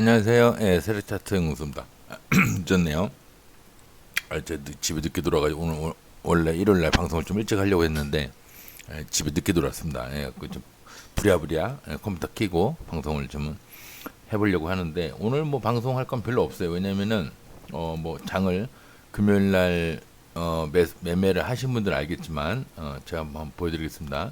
안녕하세요. 예, 세력 차트 응수입니다. 늦었네요. 아, 저 늦- 집에 늦게 돌아가지고 오늘 월- 원래 일요일 날 방송을 좀 일찍 하려고 했는데 예, 집에 늦게 돌아왔습니다. 예, 그좀 부랴부랴 예, 컴퓨터 켜고 방송을 좀 해보려고 하는데 오늘 뭐 방송할 건 별로 없어요. 왜냐면은 어 뭐 장을 금요일 날 어, 매, 매매를 하신 분들 은 알겠지만 어, 제가 한번 보여드리겠습니다.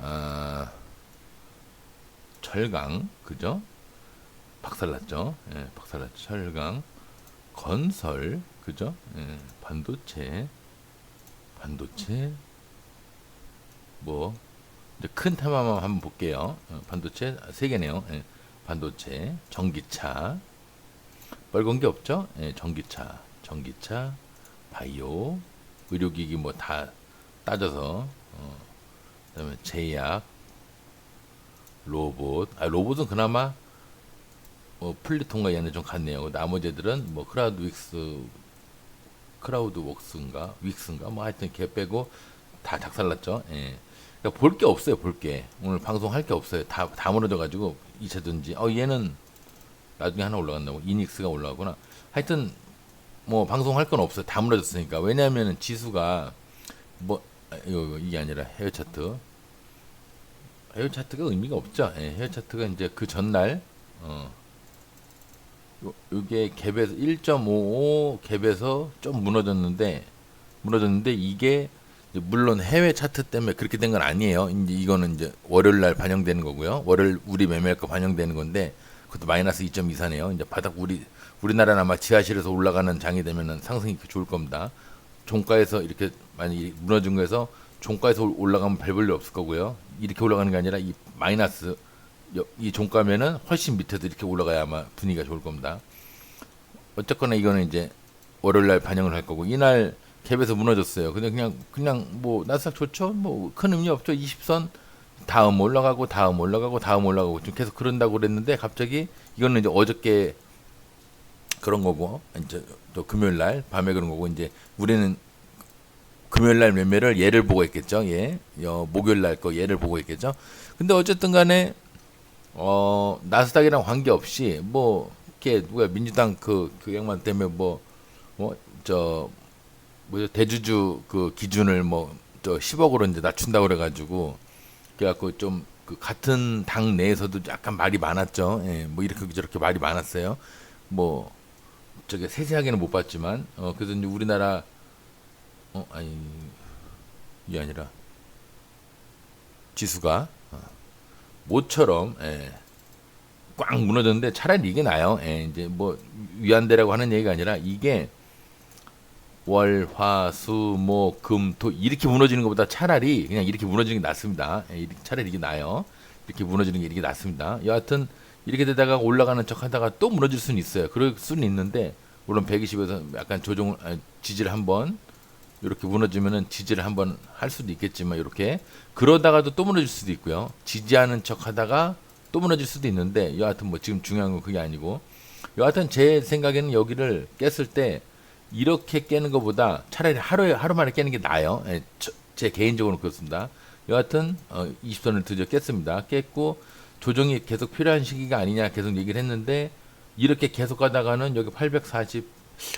아, 철강 그죠? 박살났죠. 예, 박살났죠. 철강, 건설, 그죠? 예, 반도체, 반도체, 뭐 이제 큰 테마만 한번 볼게요. 어, 반도체 세 개네요. 예, 반도체, 전기차, 빨간 게 없죠? 예, 전기차, 전기차, 바이오, 의료기기 뭐 다 따져서 어, 그 다음에 제약, 로봇, 아 로봇은 그나마 뭐 플리톤과 얘는 좀 같네요. 나머지 애들은 뭐 크라우드 윅스, 크라우드 웍스인가 윅스인가 뭐 하여튼 걔 빼고 다 작살났죠. 예. 그러니까 볼 게 없어요. 볼 게. 오늘 방송할 게 없어요. 다 다 무너져 가지고 이차든지 어 얘는 나중에 하나 올라간다고 이닉스가 올라가구나. 하여튼 뭐 방송할 건 없어요. 다 무너졌으니까. 왜냐하면은 지수가 뭐 아, 이거 이게 아니라 헤어 차트. 헤어 차트가 의미가 없죠. 예, 헤어 차트가 이제 그 전날 어 요, 요게 갭에서 1.55 갭에서 좀 무너졌는데 무너졌는데 이게 물론 해외 차트 때문에 그렇게 된 건 아니에요. 이제 이거는 이제 월요일 날 반영되는 거고요. 월요일 우리 매매가 반영되는 건데 그것도 마이너스 2.24네요. 이제 바닥 우리 우리나라는 아마 지하실에서 올라가는 장이 되면은 상승이 좋을 겁니다. 종가에서 이렇게 많이 무너진 거에서 종가에서 올- 올라가면 별 볼일 없을 거고요. 이렇게 올라가는 게 아니라 이 마이너스 여- 이 종가면은 훨씬 밑에도 이렇게 올라가야 아마 분위기가 좋을 겁니다. 어쨌거나 이거는 이제 월요일 날 반영을 할 거고 이날 갭에서 무너졌어요. 근데 그냥 그냥 뭐 나스닥 좋죠. 뭐 큰 의미 없죠. 20선 다음 올라가고 다음 올라가고 다음 올라가고 좀 계속 그런다고 그랬는데 갑자기 이거는 이제 어저께 그런 거고 이제 또 금요일 날 밤에 그런 거고 이제 우리는 금요일 날 매매를 얘를 보고 있겠죠. 예. 어, 목요일 날거 얘를 보고 있겠죠. 근데 어쨌든 간에 어 나스닥이랑 관계없이 뭐 이렇게 누가 민주당 그 그 양반 때문에 뭐 뭐 저 뭐죠 대주주 그 기준을 뭐 저 10억으로 이제 낮춘다고 그래 가지고 그래갖고 좀 그 같은 당 내에서도 약간 말이 많았죠. 예, 뭐 이렇게 저렇게 말이 많았어요. 뭐 저게 세세하게는 못 봤지만 어 그래서 이제 우리나라 어 아니 이게 아니라 지수가 어, 모처럼 예, 꽉 무너졌는데 차라리 이게 나요. 예, 이제 뭐 위안대라고 하는 얘기가 아니라 이게 월, 화, 수, 목, 금, 토 이렇게 무너지는 것보다 차라리 그냥 이렇게 무너지는 게 낫습니다. 예, 차라리 이게 나요. 이렇게 무너지는 게 이렇게 낫습니다. 여하튼 이렇게 되다가 올라가는 척 하다가 또 무너질 수는 있어요. 그럴 수는 있는데 물론 120에서 약간 조정을 아니, 지지를 한번 이렇게 무너지면은 지지를 한번 할 수도 있겠지만 이렇게 그러다가도 또 무너질 수도 있고요. 지지하는 척 하다가 또 무너질 수도 있는데 여하튼 뭐 지금 중요한 건 그게 아니고 여하튼 제 생각에는 여기를 깼을 때 이렇게 깨는 것보다 차라리 하루에 하루 만에 깨는 게 나아요. 예, 저- 제 개인적으로 그렇습니다. 여하튼 어, 20선을 드디어 깼습니다. 깼고 조정이 계속 필요한 시기가 아니냐 계속 얘기를 했는데 이렇게 계속 가다가는 여기 840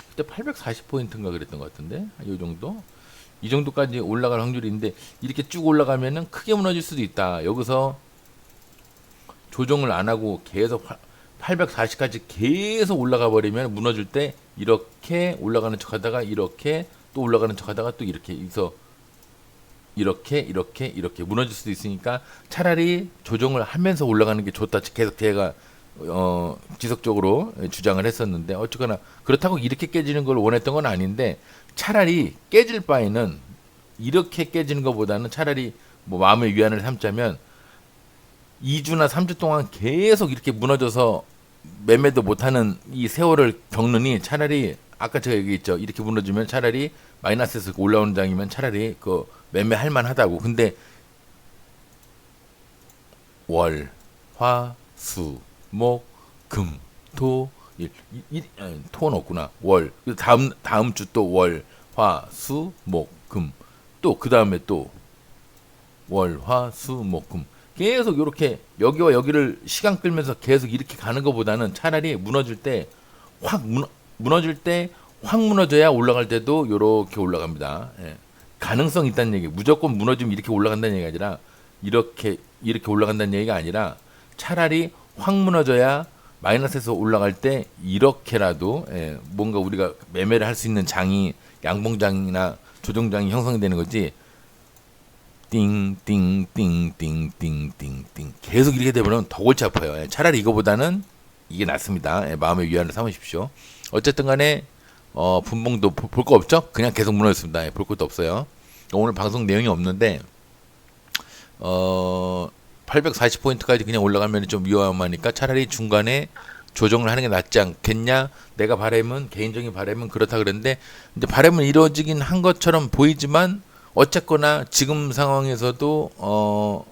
그때 840 포인트인가 그랬던 것 같은데 이 정도 이 정도까지 올라갈 확률이 있는데 이렇게 쭉 올라가면은 크게 무너질 수도 있다. 여기서 조정을 안 하고 계속 840까지 계속 올라가 버리면 무너질 때 이렇게 올라가는 척 하다가 이렇게 또 올라가는 척 하다가 또 이렇게 해서 이렇게 이렇게 이렇게 무너질 수도 있으니까 차라리 조정을 하면서 올라가는 게 좋다. 계속 제가 어 지속적으로 주장을 했었는데 어쨌거나 그렇다고 이렇게 깨지는 걸 원했던 건 아닌데 차라리 깨질 바에는 이렇게 깨지는 것보다는 차라리 뭐 마음의 위안을 삼자면 2주나 3주 동안 계속 이렇게 무너져서 매매도 못하는 이 세월을 겪느니 차라리 아까 제가 얘기했죠. 이렇게 무너지면 차라리 마이너스에서 올라오는 장이면 차라리 그 매매할 만하다고. 근데 월, 화, 수, 목, 금, 토, 일, 이, 이, 아니, 토는 없구나 월그 다음 다음 주 또 월, 화, 수, 목, 금 또 그 다음에 또 월, 화, 수, 목, 금 계속 이렇게 여기와 여기를 시간 끌면서 계속 이렇게 가는 것보다는 차라리 무너질 때 확 무너질 때 확 무너져야 올라갈 때도 이렇게 올라갑니다. 예. 가능성 이 있다는 얘기. 무조건 무너지면 이렇게 올라간다는 얘기가 아니라 이렇게 이렇게 올라간다는 얘기가 아니라 차라리 확 무너져야 마이너스에서 올라갈 때 이렇게라도 예, 뭔가 우리가 매매를 할 수 있는 장이 양봉장이나 조정장이 형성되는 거지. 띵띵띵띵띵띵띵 계속 이렇게 되면 더 골치 아파요. 예, 차라리 이거보다는 이게 낫습니다. 예, 마음의 위안을 삼으십시오. 어쨌든 간에 어, 분봉도 볼 거 없죠? 그냥 계속 무너졌습니다. 예, 볼 것도 없어요. 오늘 방송 내용이 없는데 어 840포인트까지 그냥 올라가면 좀 위험하니까 차라리 중간에 조정을 하는 게 낫지 않겠냐? 내가 바램은 개인적인 바램은 그렇다 그랬는데 이제 바램은 이루어지긴 한 것처럼 보이지만 어쨌거나 지금 상황에서도 어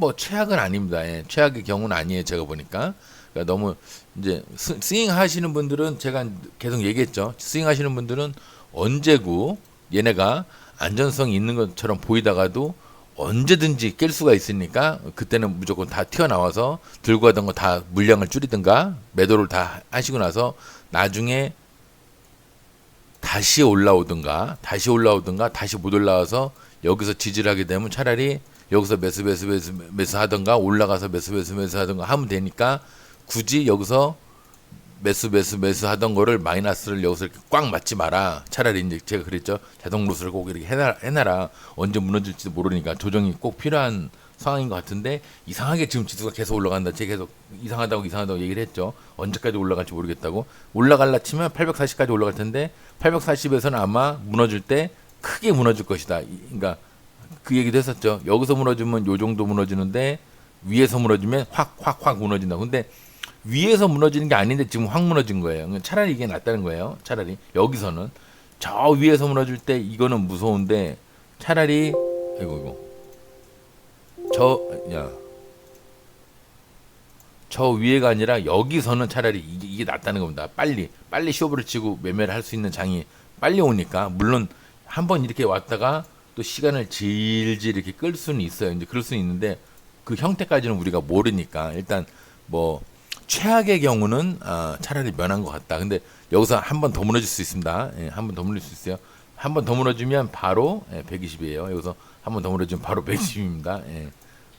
뭐 최악은 아닙니다. 예, 최악의 경우는 아니에요. 제가 보니까 그러니까 너무 이제 스- 스윙 하시는 분들은 제가 계속 얘기했죠. 스윙 하시는 분들은 언제고 얘네가 안전성이 있는 것처럼 보이다가도 언제든지 깰 수가 있으니까 그때는 무조건 다 튀어나와서 들고 가던 거 다 물량을 줄이든가 매도를 다 하시고 나서 나중에 다시 올라오든가 다시 올라오든가 다시 못 올라와서 여기서 지지를 하게 되면 차라리 여기서 매수 매수 매수 매수 하든가 올라가서 매수 매수 매수 하든가 하면 되니까 굳이 여기서 매수 매수 매수 하던 거를 마이너스를 여기서 이렇게 꽉 맞지 마라. 차라리 이제 제가 그랬죠. 자동 로스를 꼭 이렇게 해놔, 해놔라. 언제 무너질지도 모르니까 조정이 꼭 필요한 상황인 것 같은데 이상하게 지금 지수가 계속 올라간다. 제가 계속 이상하다고 이상하다고 얘기를 했죠. 언제까지 올라갈지 모르겠다고. 올라갈라 치면 840까지 올라갈 텐데 840에서는 아마 무너질 때 크게 무너질 것이다. 이- 그러니까 그 얘기도 했었죠. 여기서 무너지면 요 정도 무너지는데 위에서 무너지면 확 확 확 무너진다. 근데 위에서 무너지는 게 아닌데 지금 확 무너진 거예요. 그러니까 차라리 이게 낫다는 거예요. 차라리 여기서는 저 위에서 무너질 때 이거는 무서운데 차라리 이거 이거 저야 저 위에가 아니라 여기서는 차라리 이게, 이게 낫다는 겁니다. 빨리 빨리 쇼부를 치고 매매를 할 수 있는 장이 빨리 오니까 물론 한 번 이렇게 왔다가 또 시간을 질질 이렇게 끌 수는 있어요. 이제 그럴 수는 있는데 그 형태까지는 우리가 모르니까 일단 뭐 최악의 경우는 아, 차라리 면한 것 같다. 근데 여기서 한 번 더 무너질 수 있습니다. 예, 한 번 더 무너질 수 있어요. 한 번 더 무너지면 바로 예, 120이에요. 여기서 한 번 더 무너지면 바로 120입니다. 예.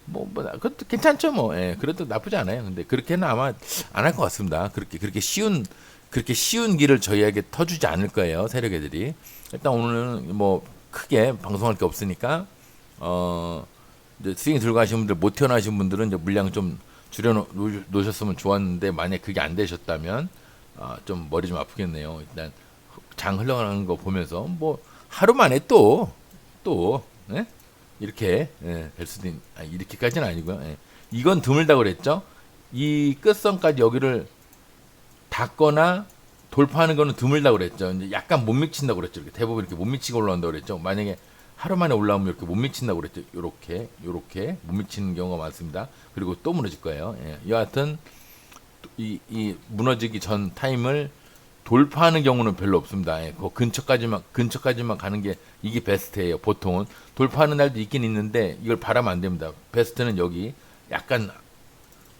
뭐, 뭐, 그것도 괜찮죠, 뭐. 예, 그래도 나쁘지 않아요. 근데 그렇게는 아마 안 할 것 같습니다. 그렇게, 그렇게 쉬운, 그렇게 쉬운 길을 저희에게 터주지 않을 거예요, 세력 애들이. 일단 오늘은 뭐, 크게 방송할 게 없으니까, 어, 이제 스윙 들고 가신 분들, 못 태어나신 분들은 이제 물량 좀 줄여 놓- 놓으셨으면 좋았는데, 만약 그게 안 되셨다면, 아, 좀 머리 좀 아프겠네요. 일단, 장 흘러가는 거 보면서, 뭐, 하루 만에 또, 또, 예? 이렇게 예, 될 수도 있, 아, 이렇게까지는 아니고요. 예. 이건 드물다 그랬죠. 이 끝선까지 여기를 닫거나 돌파하는 거는 드물다 그랬죠. 이제 약간 못 미친다 그랬죠. 이렇게 대부분 이렇게 못 미치고 올라온다 그랬죠. 만약에 하루 만에 올라오면 이렇게 못 미친다 그랬죠. 요렇게 요렇게 못 미치는 경우가 많습니다. 그리고 또 무너질 거예요. 예. 여하튼 이, 이 무너지기 전 타임을 돌파하는 경우는 별로 없습니다. 예, 그 근처까지만 근처까지만 가는 게 이게 베스트예요. 보통은 돌파하는 날도 있긴 있는데 이걸 바라면 안 됩니다. 베스트는 여기 약간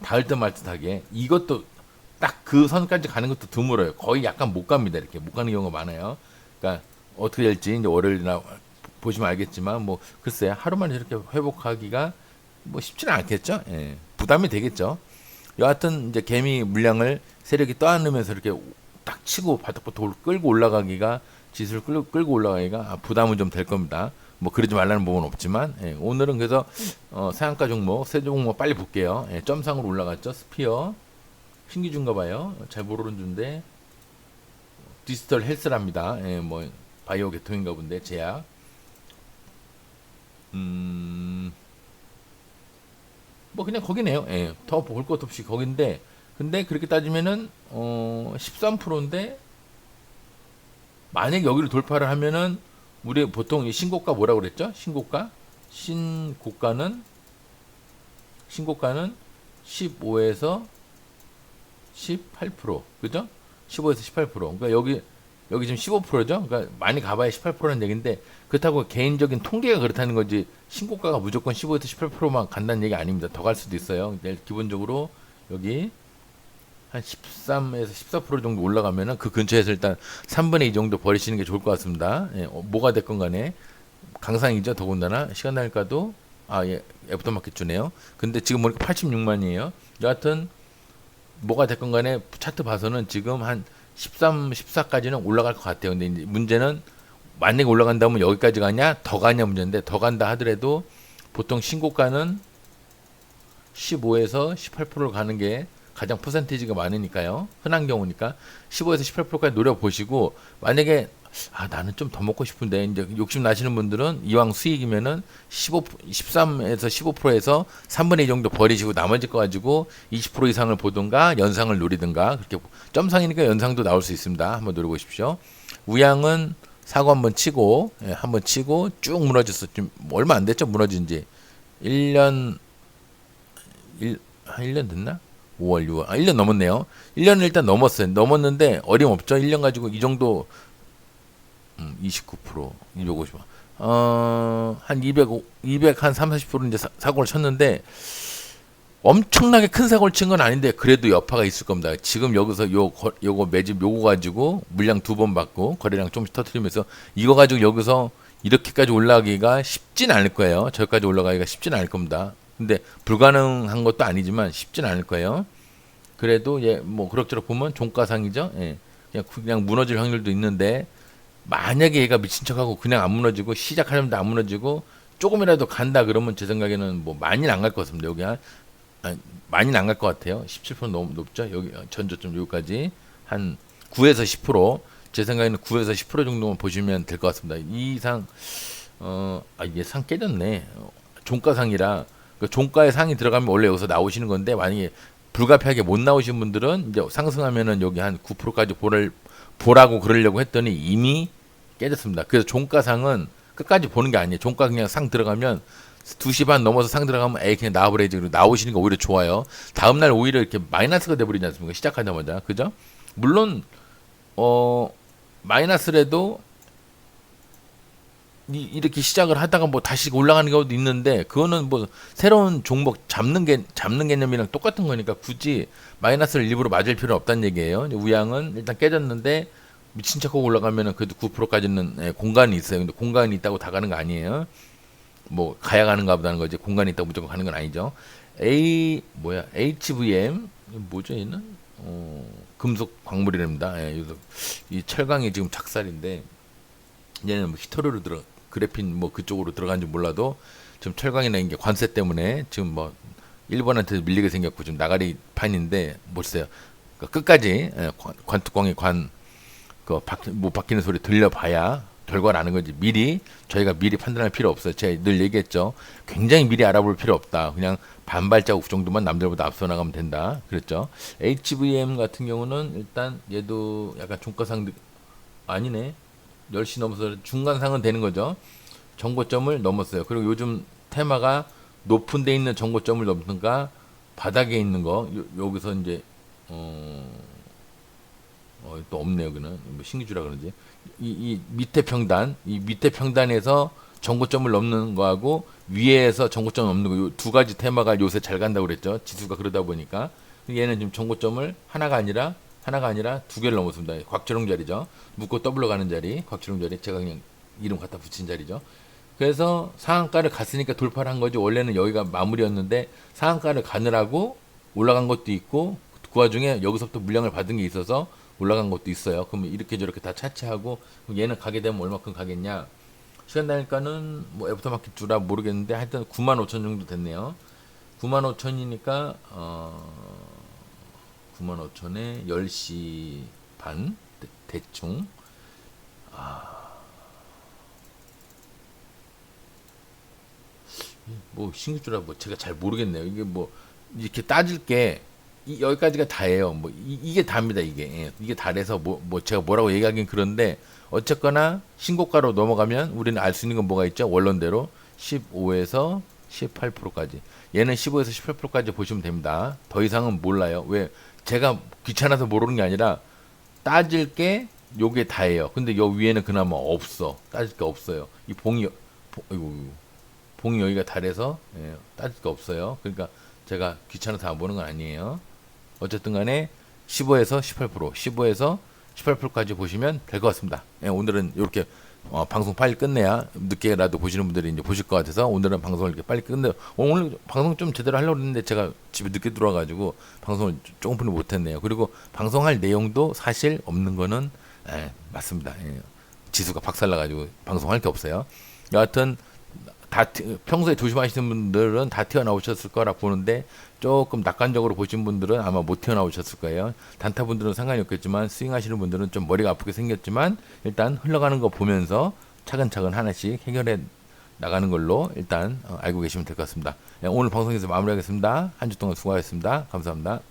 닿을 듯 말 듯하게 이것도 딱 그 선까지 가는 것도 드물어요. 거의 약간 못 갑니다. 이렇게 못 가는 경우가 많아요. 그러니까 어떻게 될지 이제 월요일이나 보시면 알겠지만 뭐 글쎄 하루 만에 이렇게 회복하기가 뭐 쉽지는 않겠죠. 예, 부담이 되겠죠. 여하튼 이제 개미 물량을 세력이 떠안으면서 이렇게 딱 치고 바닥부터 끌고 올라가기가 지수를 끌고, 끌고 올라가기가 아, 부담은 좀 될 겁니다. 뭐 그러지 말라는 부분은 없지만 예, 오늘은 그래서 어, 상한가 종목 세 종목 빨리 볼게요. 예, 점상으로 올라갔죠. 스피어 신기준가 봐요. 잘 모르는 주인데 디지털 헬스랍니다. 예, 뭐 바이오 계통인가 본데 제약. 음. 뭐 그냥 거기네요. 예. 더 볼 것도 없이 거긴데 근데 그렇게 따지면은 어 13%인데 만약 여기를 돌파를 하면은 우리 보통 이 신고가 뭐라고 그랬죠? 신고가 신고가는 신고가는 15에서 18% 그죠? 15에서 18% 그러니까 여기 여기 지금 15%죠. 그러니까 많이 가봐야 18%라는 얘기인데 그렇다고 개인적인 통계가 그렇다는 거지 신고가가 무조건 15에서 18%만 간다는 얘기 아닙니다. 더 갈 수도 있어요. 기본적으로 여기 한 13에서 14% 정도 올라가면은 그 근처에서 일단 3분의 2 정도 버리시는 게 좋을 것 같습니다. 예, 어, 뭐가 됐건 간에 강상이죠. 더군다나 시간 날까도 아 예, 애프터마켓 주네요. 근데 지금 보니까 86만이에요. 여하튼 뭐가 됐건 간에 차트 봐서는 지금 한 13, 14까지는 올라갈 것 같아요. 근데 이제 문제는 만약에 올라간다면 여기까지 가냐, 더 가냐 문제인데 더 간다 하더라도 보통 신고가는 15에서 18%를 가는 게 가장 퍼센테이지가 많으니까요. 흔한 경우니까 15에서 18%까지 노려보시고 만약에 아 나는 좀 더 먹고 싶은데 이제 욕심 나시는 분들은 이왕 수익이면은 15 13에서 15%에서 3분의 2 정도 버리시고 나머지 거 가지고 20% 이상을 보든가 연상을 노리든가 그렇게 점상이니까 연상도 나올 수 있습니다. 한번 노려보십시오. 우양은 사고 한번 치고 예, 한번 치고 쭉 무너졌어. 좀 얼마 안 됐죠 무너진 지 1년 1, 한 1년 됐나? 5월, 6월. 아, 1년 넘었네요. 1년을 일단 넘었어요. 넘었는데 어림없죠. 1년 가지고 이 정도 음, 29%, 250만. 어, 한 200, 200, 한 3, 40% 이제 사, 사고를 쳤는데 엄청나게 큰 사고를 친 건 아닌데 그래도 여파가 있을 겁니다. 지금 여기서 요 거- 요거 매집 요거 가지고 물량 두 번 받고 거래량 좀씩 터트리면서 이거 가지고 여기서 이렇게까지 올라가기가 쉽진 않을 거예요. 저기까지 올라가기가 쉽진 않을 겁니다. 근데 불가능한 것도 아니지만 쉽진 않을 거예요. 그래도 예 뭐 그럭저럭 보면 종가상이죠. 예. 그냥 그냥 무너질 확률도 있는데 만약에 얘가 미친 척하고 그냥 안 무너지고 시작하려면 안 무너지고 조금이라도 간다 그러면 제 생각에는 뭐 많이는 안 갈 것 같습니다. 여기 한 많이는 안 갈 것 같아요. 17% 너무 높죠. 여기 전저점 여기까지 한 9에서 10%제 생각에는 9에서 10% 정도만 보시면 될 것 같습니다. 이 이상 어, 아, 이게 상 깨졌네. 어, 종가상이라 그 종가의 상이 들어가면 원래 여기서 나오시는 건데 만약에 불가피하게 못 나오신 분들은 이제 상승하면은 여기 한 9%까지 보를 보라고 그러려고 했더니 이미 깨졌습니다. 그래서 종가상은 끝까지 보는 게 아니에요. 종가 그냥 상 들어가면 2시 반 넘어서 상 들어가면 에이 그냥 나와버려야지 그리고 나오시는 게 오히려 좋아요. 다음 날 오히려 이렇게 마이너스가 돼버리지 않습니까? 시작하자마자 그죠? 물론 어 마이너스라도 이, 이렇게 시작을 하다가 뭐 다시 올라가는 경우도 있는데 그거는 뭐 새로운 종목 잡는 게 잡는 개념이랑 똑같은 거니까 굳이 마이너스를 일부러 맞을 필요는 없다는 얘기예요. 우양은 일단 깨졌는데 미친 척하고 올라가면은 그래도 9%까지는 예, 공간이 있어요. 근데 공간이 있다고 다 가는 거 아니에요. 뭐 가야 가는가 보다는 거지 공간이 있다고 무조건 가는 건 아니죠. A 뭐야 HVM 뭐죠 얘는 어, 금속 광물이랍니다. 예, 이 철강이 지금 작살인데 얘는 뭐 히터르로 들어 그래핀 뭐 그쪽으로 들어간지 몰라도 지금 철강이나 이게 관세 때문에 지금 뭐 일본한테 밀리게 생겼고 지금 나가리 판인데 못 써요. 그러니까 끝까지 예, 관, 관뚜껑이 관 그 못 바뀌는 소리 들려봐야 결과를 아는 거지. 미리 저희가 미리 판단할 필요 없어요. 제가 늘 얘기했죠. 굉장히 미리 알아볼 필요 없다. 그냥 반발자국 정도만 남들보다 앞서 나가면 된다. 그랬죠. HVM 같은 경우는 일단 얘도 약간 종가상 느- 아니네. 10시 넘어서 중간상은 되는 거죠. 정고점을 넘었어요. 그리고 요즘 테마가 높은 데 있는 정고점을 넘든가 바닥에 있는 거 요, 여기서 이제 어, 어, 또 없네요. 그는 뭐 신기주라 그러지. 이, 이 밑에 평단, 이 밑에 평단에서 정고점을 넘는 거하고 위에서 정고점 넘는 거요두 가지 테마가 요새 잘 간다고 그랬죠. 지수가 그러다 보니까 얘는 지금 정고점을 하나가 아니라 하나가 아니라 두 개를 넘었습니다. 곽철웅 자리죠. 묶고 더블로 가는 자리, 곽철웅 자리. 제가 그냥 이름 갖다 붙인 자리죠. 그래서 상한가를 갔으니까 돌파를 한 거지. 원래는 여기가 마무리였는데 상한가를 가느라고 올라간 것도 있고 그 와중에 여기서부터 물량을 받은 게 있어서 올라간 것도 있어요. 그러면 이렇게 저렇게 다 차치하고 그럼 얘는 가게 되면 얼마큼 가겠냐? 시간 다니까는 뭐 애프터마켓 주라 모르겠는데 하여튼 9만 5천 정도 됐네요. 9만 5천이니까 어 9만 5천에 10시 반 대, 충뭐 신규주라 뭐 제가 잘 모르겠네요. 이게 뭐 이렇게 따질 게 이, 여기까지가 다예요. 뭐 이, 게 다입니다. 이게 예. 이게 다래서 뭐, 뭐 제가 뭐라고 얘기하긴 그런데 어쨌거나 신고가로 넘어가면 우리는 알 수 있는 건 뭐가 있죠? 원론대로 15에서 18%까지. 얘는 15에서 18%까지 보시면 됩니다. 더 이상은 몰라요. 왜? 제가 귀찮아서 모르는 게 아니라 따질 게 요게 다예요. 근데 요 위에는 그나마 없어. 따질 게 없어요. 이 봉이 봉, 이거 봉이 여기가 달해서 예, 따질 게 없어요. 그러니까 제가 귀찮아서 안 보는 건 아니에요. 어쨌든 간에 15에서 18%, 15에서 18%까지 보시면 될 것 같습니다. 예, 오늘은 이렇게 어, 방송 빨리 끝내야 늦게라도 보시는 분들이 이제 보실 것 같아서 오늘은 방송을 이렇게 빨리 끝내. 오늘 방송 좀 제대로 하려고 했는데 제가 집에 늦게 들어와가지고 방송을 조금뿐이 못했네요. 그리고 방송할 내용도 사실 없는 거는 예, 맞습니다. 예. 지수가 박살나가지고 방송할 게 없어요. 여하튼 다 튀- 평소에 조심하시는 분들은 다 튀어나오셨을 거라 보는데 조금 낙관적으로 보신 분들은 아마 못 튀어나오셨을 거예요. 단타 분들은 상관이 없겠지만 스윙하시는 분들은 좀 머리가 아프게 생겼지만 일단 흘러가는 거 보면서 차근차근 하나씩 해결해 나가는 걸로 일단 어, 알고 계시면 될 것 같습니다. 예, 오늘 방송에서 마무리하겠습니다. 한 주 동안 수고하셨습니다. 감사합니다.